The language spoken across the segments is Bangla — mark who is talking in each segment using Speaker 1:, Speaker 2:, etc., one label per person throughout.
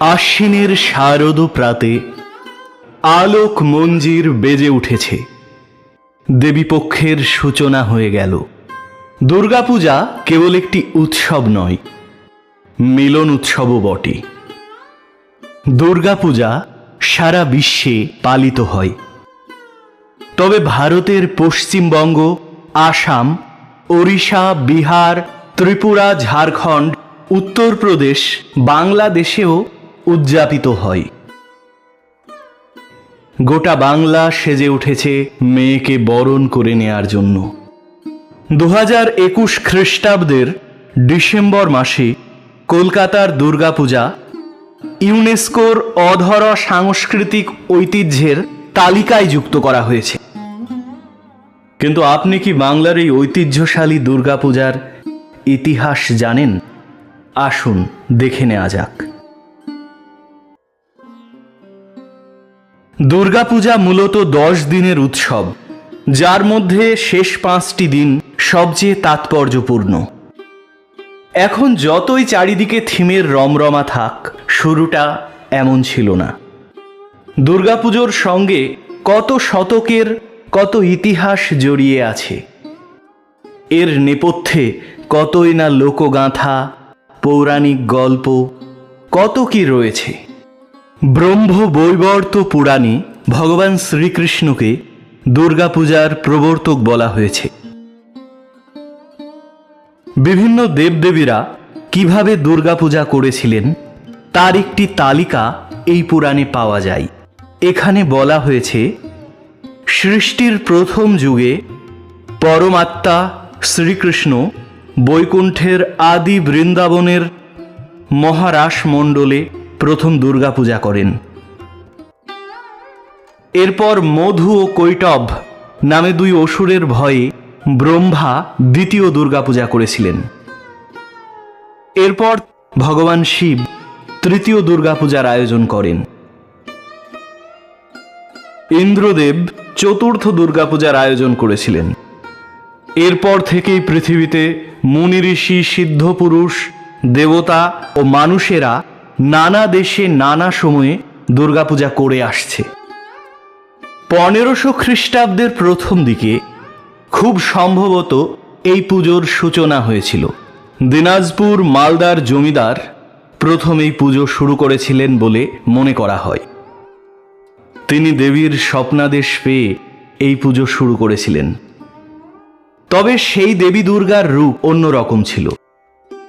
Speaker 1: আশ্বিনের শারদ প্রাতে আলোক মঞ্জির বেজে উঠেছে। দেবীপক্ষের সূচনা হয়ে গেল। দুর্গাপূজা কেবল একটি উৎসব নয়, মিলন উৎসবও বটে। দুর্গাপূজা সারা বিশ্বে পালিত হয়। তবে ভারতের পশ্চিমবঙ্গ, আসাম, ওড়িশা, বিহার, ত্রিপুরা, ঝাড়খণ্ড, উত্তরপ্রদেশ, বাংলাদেশেও উদযাপিত হয়। গোটা বাংলা সেজে উঠেছে মেয়েকে বরণ করে নেয়ার জন্য। দু হাজার একুশ খ্রিস্টাব্দের ডিসেম্বর মাসে কলকাতার দুর্গাপূজা ইউনেস্কোর অধর সাংস্কৃতিক ঐতিহ্যের তালিকায় যুক্ত করা হয়েছে। কিন্তু আপনি কি বাংলার এই ঐতিহ্যশালী দুর্গাপূজার ইতিহাস জানেন? আসুন দেখে নেওয়া যাক। দুর্গাপূজা মূলত দশ দিনের উৎসব, যার মধ্যে শেষ পাঁচটি দিন সবচেয়ে তাৎপর্যপূর্ণ। এখন যতই চারিদিকে থিমের রমরমা থাক, শুরুটা এমন ছিল না। দুর্গাপুজোর সঙ্গে কত শতকের, কত ইতিহাস জড়িয়ে আছে। এর নেপথ্যে কতই না লোকগাঁথা, পৌরাণিক গল্প, কত কি রয়েছে। ব্রহ্ম বৈবর্ত পুরাণে ভগবান শ্রীকৃষ্ণকে দুর্গাপূজার প্রবর্তক বলা হয়েছে। বিভিন্ন দেবদেবীরা কীভাবে দুর্গাপূজা করেছিলেন, তার একটি তালিকা এই পুরাণে পাওয়া যায়। এখানে বলা হয়েছে, সৃষ্টির প্রথম যুগে পরমাত্মা শ্রীকৃষ্ণ বৈকুণ্ঠের আদি বৃন্দাবনের মহারাস মণ্ডলে প্রথম দুর্গাপূজা করেন। এরপর মধু ও কৈটব নামে দুই অসুরের ভয়ে ব্রহ্মা দ্বিতীয় দুর্গাপূজা করেছিলেন। এরপর ভগবান শিব তৃতীয় দুর্গাপূজার আয়োজন করেন। ইন্দ্রদেব চতুর্থ দুর্গাপূজার আয়োজন করেছিলেন। এরপর থেকেই পৃথিবীতে মুনি ঋষি, সিদ্ধ পুরুষ, দেবতা ও মানুষেরা নানা দেশে নানা সময়ে দুর্গাপূজা করে আসছে। পনেরোশো খ্রিস্টাব্দের প্রথম দিকে খুব সম্ভবত এই পুজোর সূচনা হয়েছিল। দিনাজপুর মালদার জমিদার প্রথম এই পুজো শুরু করেছিলেন বলে মনে করা হয়। তিনি দেবীর স্বপ্নাদেশ পেয়ে এই পুজো শুরু করেছিলেন। তবে সেই দেবী দুর্গার রূপ অন্যরকম ছিল।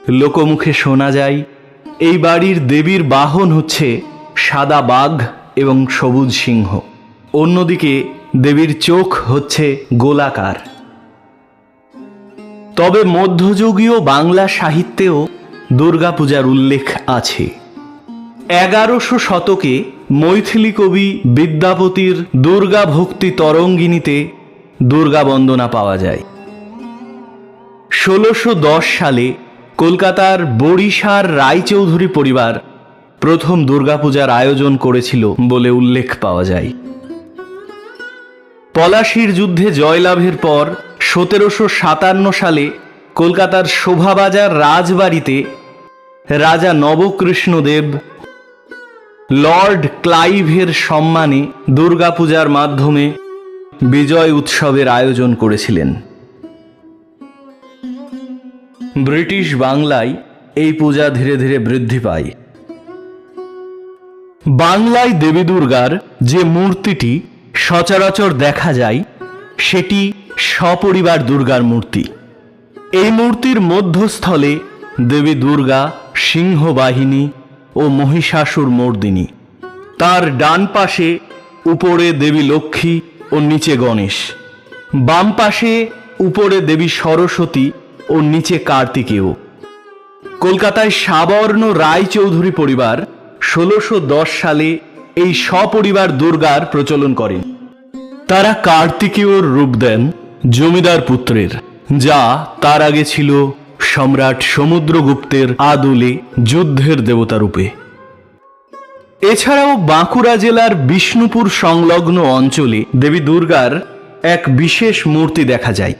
Speaker 1: লোকমুখে শোনা যায় এই বাড়ির দেবীর বাহন হচ্ছে সাদা বাঘ এবং সবুজ সিংহ। অন্যদিকে দেবীর চোখ হচ্ছে গোলাকার। তবে মধ্যযুগীয় বাংলা সাহিত্যেও দুর্গাপূজার উল্লেখ আছে। এগারোশো শতকে মৈথিলি কবি বিদ্যাপতির দুর্গা ভক্তি তরঙ্গিনীতে দুর্গা বন্দনা পাওয়া যায়। ষোলোশো সালে কলকাতার বড়িশার রায়চৌধুরী পরিবার প্রথম দুর্গাপূজার আয়োজন করেছিল বলে উল্লেখ পাওয়া যায়। পলাশির যুদ্ধে জয়লাভের পর সতেরোশো সাতান্ন সালে কলকাতার শোভাবাজার রাজবাড়িতে রাজা নবকৃষ্ণদেব লর্ড ক্লাইভের সম্মানে দুর্গাপূজার মাধ্যমে বিজয় উৎসবের আয়োজন করেছিলেন। ব্রিটিশ বাংলায় এই পূজা ধীরে ধীরে বৃদ্ধি পায়। বাংলায় দেবী দুর্গার যে মূর্তিটি সচরাচর দেখা যায়, সেটি সপরিবার দুর্গার মূর্তি। এই মূর্তির মধ্যস্থলে দেবী দুর্গা, সিংহবাহিনী ও মহিষাসুর মর্দিনী। তার ডান পাশে উপরে দেবী লক্ষ্মী ও নিচে গণেশ। বাম পাশে উপরে দেবী সরস্বতী ও নিচে কার্তিকেয়। কলকাতায় সাবর্ণ রায়চৌধুরী পরিবার ষোলোশো সালে এই সপরিবার দুর্গার প্রচলন করেন তারা কার্তিকেয়র রূপ দেন জমিদার পুত্রের, যা তার আগে ছিল সম্রাট সমুদ্রগুপ্তের আদলে যুদ্ধের দেবতা রূপে। এছাড়াও বাঁকুড়া জেলার বিষ্ণুপুর সংলগ্ন অঞ্চলে দেবী দুর্গার এক বিশেষ মূর্তি দেখা যায়।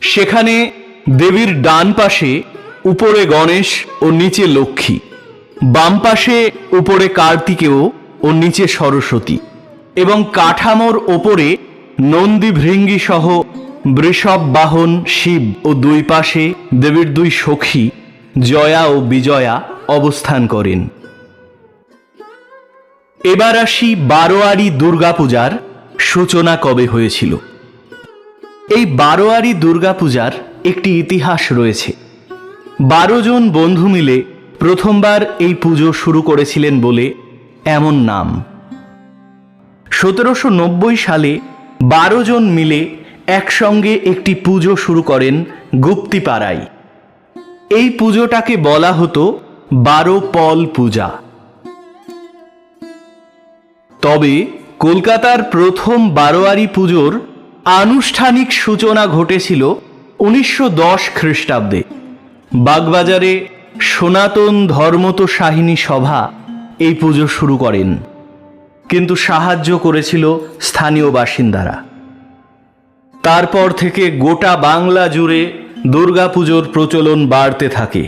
Speaker 1: সেখানে দেবীর ডান পাশে উপরে গণেশ ও নিচে লক্ষ্মী। বাম পাশে উপরে কার্তিকেয় ও নিচে সরস্বতী। এবং কাঠামোর ওপরে নন্দী ভৃঙ্গি সহ বৃষভ, বাহন, শিব ও দুই পাশে দেবীর দুই সখী জয়া ও বিজয়া অবস্থান করেন। এবার আসি বারোয়ারি দুর্গাপূজার সূচনা কবে হয়েছিল? এই বারোয়ারি দুর্গাপূজার একটি ইতিহাস রয়েছে। বারো জন বন্ধু মিলে প্রথমবার এই পুজো শুরু করেছিলেন বলে এমন নাম। সতেরোশো নব্বই সালে বারো জন মিলে একসঙ্গে একটি পুজো শুরু করেন গুপ্তিপাড়ায়। এই পুজোটাকে বলা হতো বারো পল পূজা। তবে কলকাতার প্রথম বারোয়ারি পুজোর আনুষ্ঠানিক সূচনা ঘটেছিল উনিশশো দশ খ্রিস্টাব্দে। বাগবাজারে সনাতন ধর্মত সাহিনী সভা এই পুজো শুরু করেন, কিন্তু সাহায্য করেছিল স্থানীয় বাসিন্দারা। তারপর থেকে গোটা বাংলা জুড়ে দুর্গাপুজোর প্রচলন বাড়তে থাকে।